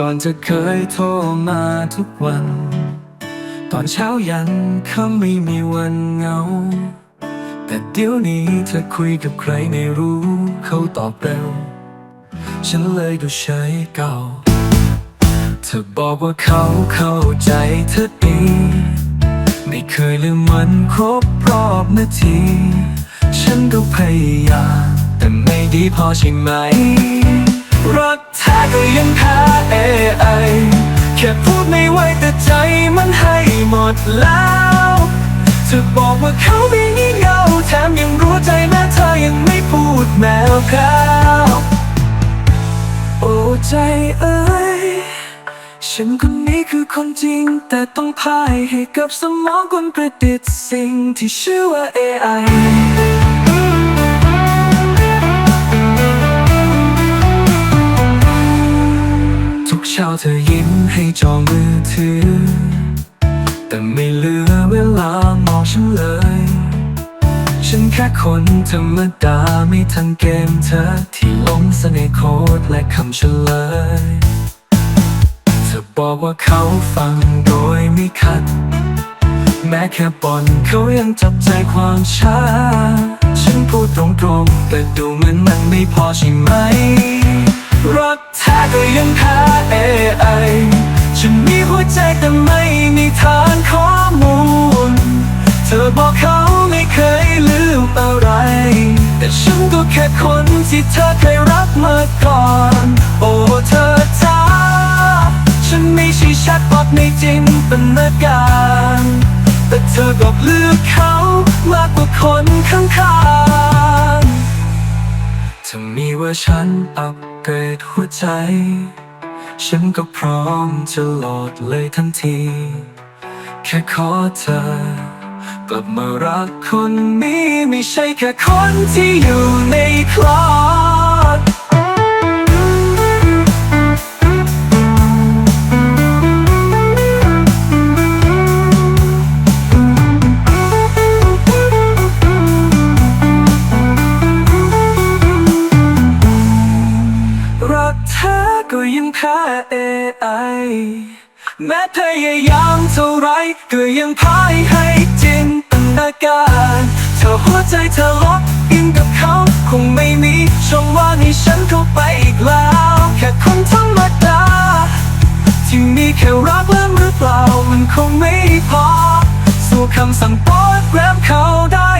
ก่อนจะเคยโทรมาทุกวัน ตอนเช้ายันค่ำไม่มีวันเหงา แต่เดี๋ยวนี้เธอคุยกับใครไม่รู้เขาตอบเร็ว ฉันเลยดูเฉยเก่า เธอบอกว่าเขาเข้าใจเธอดีไม่เคยลืมมันครบรอบนาที ฉันก็พยายามแต่ไม่ดีพอใช่ไหม รักแท้ก็ยังแพ้ ค่พูดไม่ไหวแต่ใจมันให้หมดแล้วเธอบอกว่าเขาไม่งี่เงาแถมยังรู้ใจแม้เธอยังไม่พูดแมวพราวโอ้ใจเอ้ย ฉันคนนี้คือคนจริง แต่ต้องพ่ายให้กับสมองคนประดิษฐ์สิ่งที่ชื่อว่า AI ธอยิ้มให้จอมือถือ แต่ไม่เหลือเวลามองฉันเลย ฉันแค่คนธรรมดาไม่ทันเกมเธอที่หลงเสน่ห์โคดและคำเฉลย เธอบอกว่าเขาฟังโดยไม่ขัด แม้แค่บอนเขายังจับใจความช้า ฉันพูดตรงๆ แต่ดูเหมือนมันไม่พอใช่ไหม รักแท้ก็ยังแพ้ AI ฉันมีหัวใจแต่ไม่มีฐานข้อมูล เธอบอกเขาไม่เคยลืมอะไร แต่ฉันก็แค่คนที่เธอเคยรักมาก่อน โอ้เธอจ้าฉันไม่ใช่แชทบอทในจินตนาการแต่เธอก็เลือกเขามากกว่าคนข้างๆถ้ามีว่าฉันอัป เกิดหัวใจ ฉันก็พร้อมจะโหลดเลยทันที แค่ขอเธอกลับมารักคนนี้ไม่ใช่แค่คนที่อยู่ในคลอักแท้ก็ยังแพ้ AI แม้พยายามเท่าไรก็ยังพ่ายให้จินตนาการเธอหัวใจเธอล็อกอินกับเขาคงไม่มีช่องว่างให้ฉันเข้าไปอีกแล้ว แค่คนธรรมดาที่มีแค่รักเล่มหรือเปล่ามันคงไม่พอ สู้คำสั่งโปรแกรมเขาได้